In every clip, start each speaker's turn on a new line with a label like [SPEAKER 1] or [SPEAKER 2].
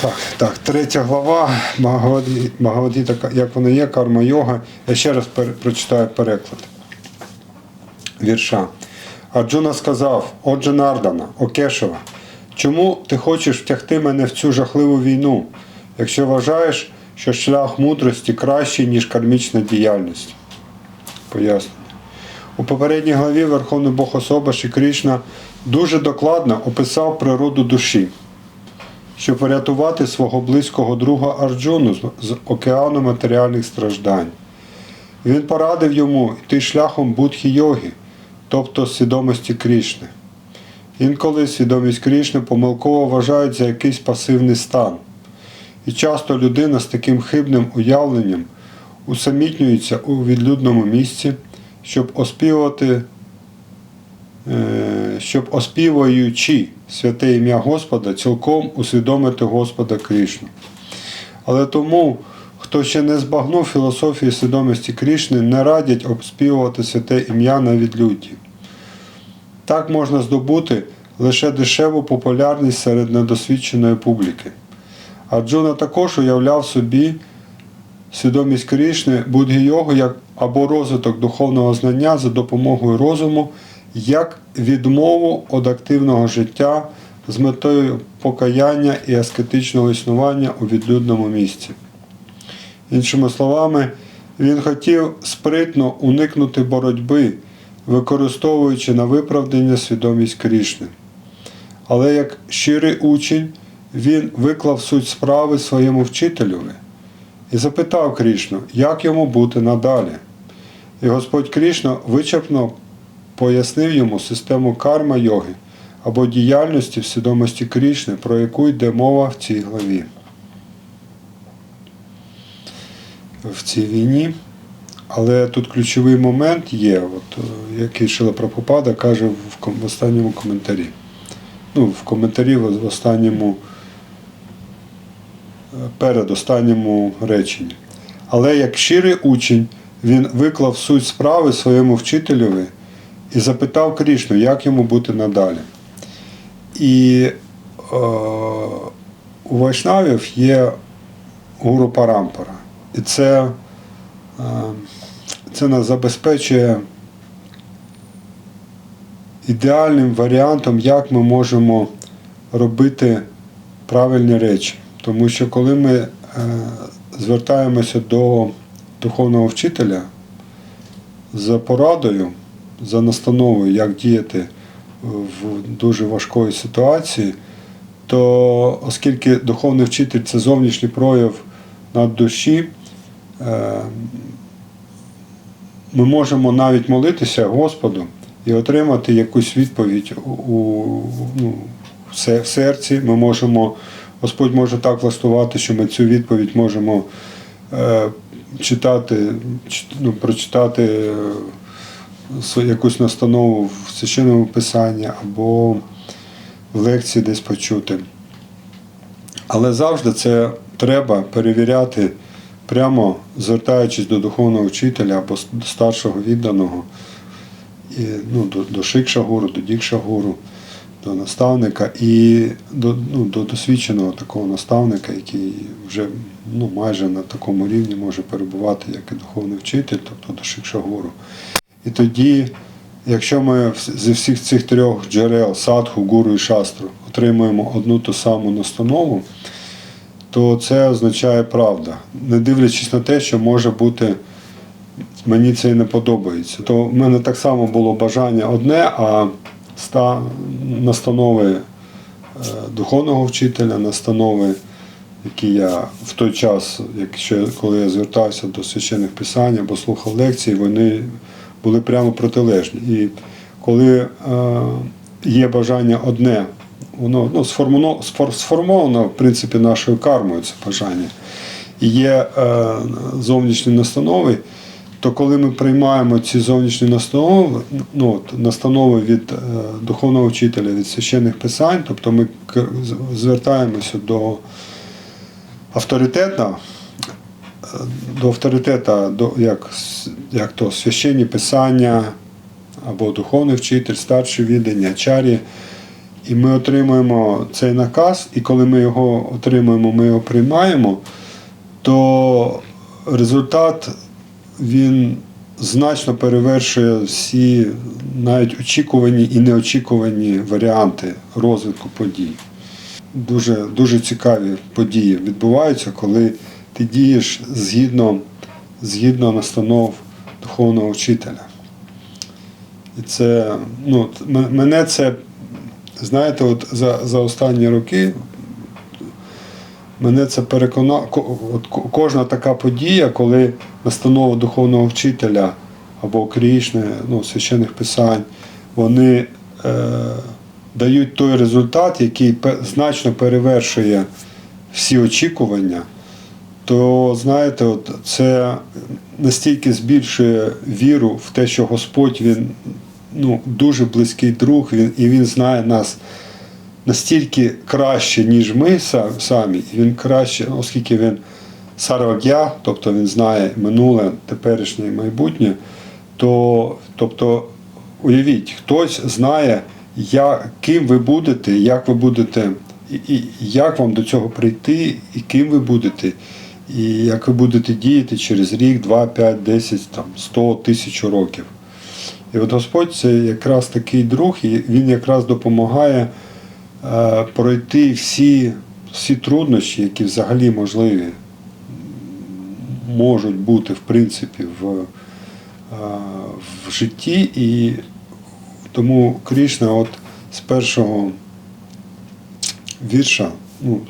[SPEAKER 1] Так, так, третя глава Бхагавадгіта, як вона є, карма йога. Я ще раз прочитаю переклад вірша. Арджуна сказав: Отже, Нардана, Окешева, чому ти хочеш втягти мене в цю жахливу війну, якщо вважаєш, що шлях мудрості кращий, ніж кармічна діяльність? Пояснення. У попередній главі Верховний Бог особа Ші Кришна дуже докладно описав природу душі щоб врятувати свого близького друга Арджуну з- океану матеріальних страждань. Він порадив йому йти шляхом будхі-йоги, тобто свідомості Крішни. Інколи свідомість Крішни помилково вважають за якийсь пасивний стан. І часто людина з таким хибним уявленням усамітнюється у відлюдному місці, щоб оспівувати щоб оспівуючи святе ім'я Господа, цілком усвідомити Господа Крішну. Але тому, хто ще не збагнув філософії свідомості Крішни, не радять оспівувати святе ім'я на відлюдді. Так можна здобути лише дешеву популярність серед недосвідченої публіки. Арджуна також уявляв собі свідомість Крішни, будгі-йогу як або розвиток духовного знання за допомогою розуму, як відмову від активного життя з метою покаяння і аскетичного існування у відлюдному місці. Іншими словами, він хотів спритно уникнути боротьби, використовуючи на виправдання свідомість Крішни. Але як щирий учень, він виклав суть справи своєму вчителеві і запитав Крішну, як йому бути надалі. І Господь Крішна вичерпно пояснив йому систему карма йоги або діяльності в свідомості Крішни, про яку йде мова в цій главі. В цій війні. Але тут ключовий момент є, от, е, який Шила Прабхупада каже в, останньому коментарі. Ну, в коментарі в останньому перед останньому реченні. Але як щирий учень, він виклав суть справи своєму вчителеві і запитав Крішну, як йому бути надалі. І е, у вайшнавів є гуру Парампара. І це, е, це нас забезпечує ідеальним варіантом, як ми можемо робити правильні речі. Тому що коли ми е, звертаємося до духовного вчителя за порадою, за настановою, як діяти в дуже важкої ситуації, то оскільки духовний вчитель це зовнішній прояв над душі, е, ми можемо навіть молитися Господу і отримати якусь відповідь у, ну, в серці. Ми можемо, Господь може так влаштувати, що ми цю відповідь можемо е, читати, ну, прочитати е, якусь настанову в священному писанні або в лекції десь почути. Але завжди це треба перевіряти прямо звертаючись до духовного вчителя або до старшого відданого, і, ну, до, до Шикша-гуру, до Дікша-гуру, до наставника і до, ну, до досвідченого такого наставника, який вже ну, майже на такому рівні може перебувати як і духовний вчитель, тобто до Шикша-гуру. І тоді, якщо ми зі всіх цих трьох джерел садху, гуру і шастру отримуємо одну ту саму настанову, то це означає правда, не дивлячись на те, що може бути мені це і не подобається. То в мене так само було бажання одне, а ста настанови е, духовного вчителя, настанови, які я в той час, якщо коли я звертався до священних писань або слухав лекції, вони були прямо протилежні. І коли е, є бажання одне, воно ну, сформовано, сформовано в принципі нашою кармою це бажання. І є е, зовнішні настанови, то коли ми приймаємо ці зовнішні настанови, ну, от, настанови від е, духовного вчителя, від священних писань, тобто ми звертаємося до авторитета, е, до авторитета, до, як, як то священні писання або духовний вчитель, старші віддання, чарі, і ми отримуємо цей наказ, і коли ми його отримуємо, ми його приймаємо, то результат він значно перевершує всі навіть очікувані і неочікувані варіанти розвитку подій. Дуже, дуже цікаві події відбуваються, коли ти дієш згідно, згідно настанов духовного вчителя. І це, ну, мене це, знаєте, от за, за останні роки мене це переконало. Кожна така подія, коли настанова духовного вчителя або Крішни, ну, священих писань, вони е, дають той результат, який значно перевершує всі очікування, то знаєте, от це настільки збільшує віру в те, що Господь він ну, дуже близький друг, він, і Він знає нас настільки краще, ніж ми са- самі, він краще, оскільки він сарвагя, тобто він знає минуле, теперішнє і майбутнє, то тобто, уявіть, хтось знає, як, ким ви будете, як ви будете, і, і як вам до цього прийти, і ким ви будете, і як ви будете діяти через рік, два, п'ять, десять, там, сто, тисячу років. І от Господь це якраз такий друг, і він якраз допомагає е, пройти всі, всі труднощі, які взагалі можливі, можуть бути в принципі в, е, в житті. І тому Крішна от з першого вірша, ну,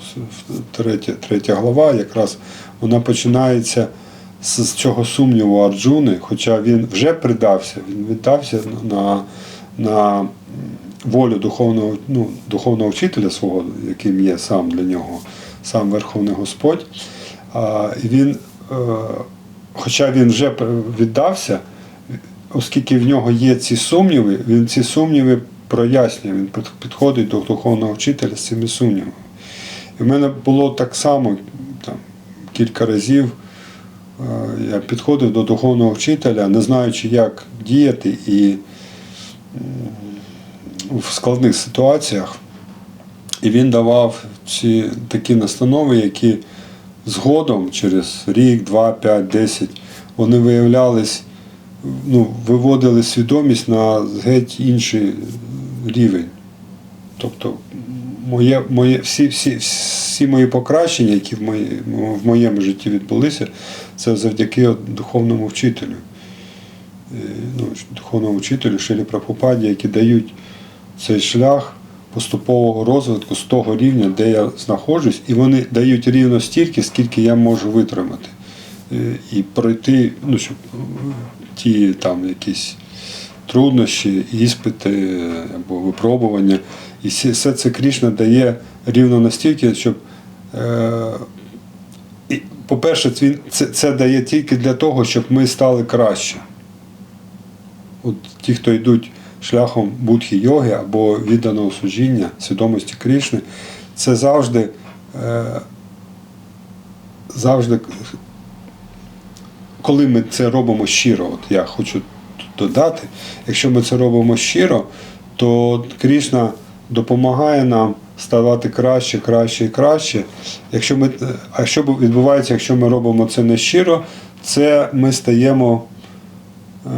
[SPEAKER 1] третя, третя глава, якраз вона починається з цього сумніву Арджуни, хоча він вже придався, він віддався на, на волю духовного, ну, духовного вчителя свого, яким є сам для нього, сам Верховний Господь. А, він, е, хоча він вже віддався, оскільки в нього є ці сумніви, він ці сумніви прояснює, він підходить до духовного вчителя з цими сумнівами. В мене було так само там, кілька разів. е, Я підходив до духовного вчителя, не знаючи, як діяти, і в складних ситуаціях. І він давав ці такі настанови, які згодом, через рік, два, п'ять, десять, вони виявлялись, ну, виводили свідомість на геть інший рівень. Тобто моє, моє, всі, всі, всі мої покращення, які в, мої, в моєму житті відбулися, це завдяки духовному вчителю. Е, Ну, духовному вчителю Шилі Прабхупаді, які дають цей шлях поступового розвитку з того рівня, де я знаходжусь, і вони дають рівно стільки, скільки я можу витримати. Е, І пройти, ну, щоб е, ті там якісь труднощі, іспити або випробування. І все це Крішна дає рівно настільки, щоб. Е, по-перше, це, це дає тільки для того, щоб ми стали краще. От ті, хто йдуть шляхом будхі йоги або відданого служіння, свідомості Крішни, це завжди, е, завжди, коли ми це робимо щиро, от я хочу додати, якщо ми це робимо щиро, то Крішна допомагає нам ставати краще, краще і краще. Якщо ми, а що відбувається, якщо ми робимо це не щиро, це ми стаємо, е,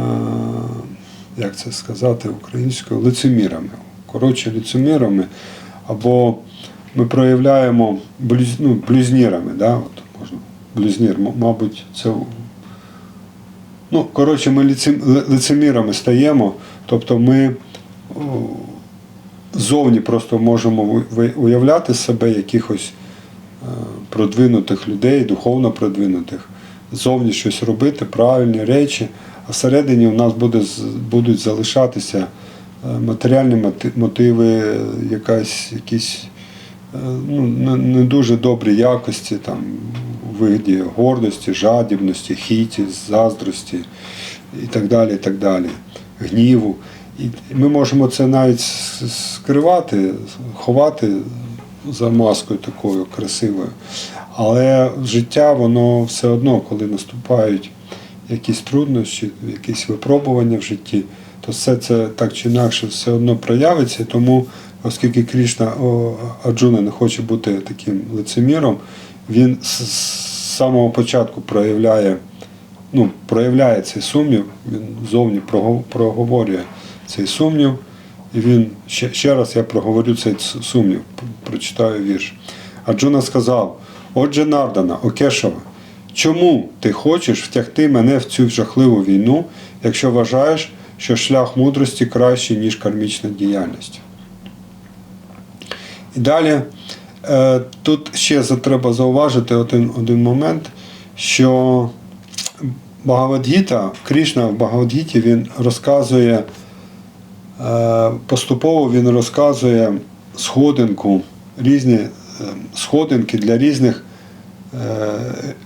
[SPEAKER 1] як це сказати українською, лицемірами. Коротше, лицемірами, або ми проявляємо блюз, ну, блюзнірами, да? От можна, блюзнір, мабуть, це Ну, коротше, ми лицем- лицемірами стаємо, тобто ми о, зовні просто можемо уявляти себе якихось е, продвинутих людей, духовно продвинутих, зовні щось робити, правильні речі, а всередині у нас буде, будуть залишатися е, матеріальні мотиви, е, якась, якісь е, ну, не дуже добрі якості, там, у вигляді гордості, жадібності, хіті, заздрості і так далі, і так далі, гніву. І ми можемо це навіть скривати, ховати за маскою такою красивою. Але життя, воно все одно, коли наступають якісь труднощі, якісь випробування в житті, то все це так чи інакше все одно проявиться. Тому оскільки Крішна о, Арджуна не хоче бути таким лицеміром, він з, самого початку проявляє, ну, проявляє цей сумнів, він зовні проговорює цей сумнів. І він ще, ще раз я проговорю цей сумнів, прочитаю вірш. Арджуна сказав: Отже, Нардана, Окешова, чому ти хочеш втягти мене в цю жахливу війну, якщо вважаєш, що шлях мудрості кращий, ніж кармічна діяльність? І далі е, тут ще треба зауважити один, один момент, що Багавадгіта, Крішна в Багавадгіті він розказує, е, поступово він розказує сходинку, різні е, сходинки для різних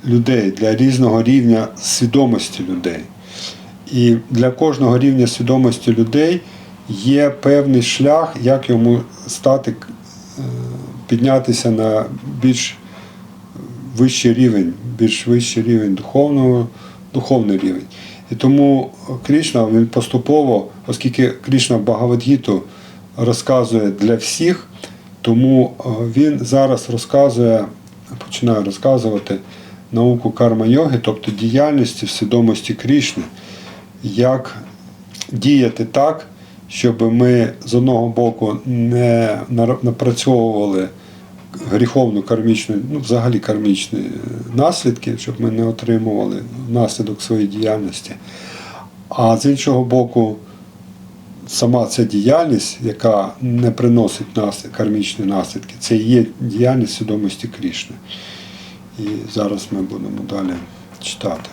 [SPEAKER 1] людей, для різного рівня свідомості людей. І для кожного рівня свідомості людей є певний шлях, як йому стати, піднятися на більш вищий рівень, більш вищий рівень духовного, духовний рівень. І тому Крішна він поступово, оскільки Крішна Багавадгіту розказує для всіх, тому е, він зараз розказує, починає розказувати науку карма-йоги, тобто діяльності в свідомості Крішни, як діяти так, щоб ми з одного боку не напрацьовували гріховну кармічну, ну взагалі кармічні наслідки, щоб ми не отримували наслідок своєї діяльності. А з іншого боку, сама ця діяльність, яка не приносить нас кармічні наслідки, це і є діяльність свідомості Крішни. І зараз ми будемо далі читати.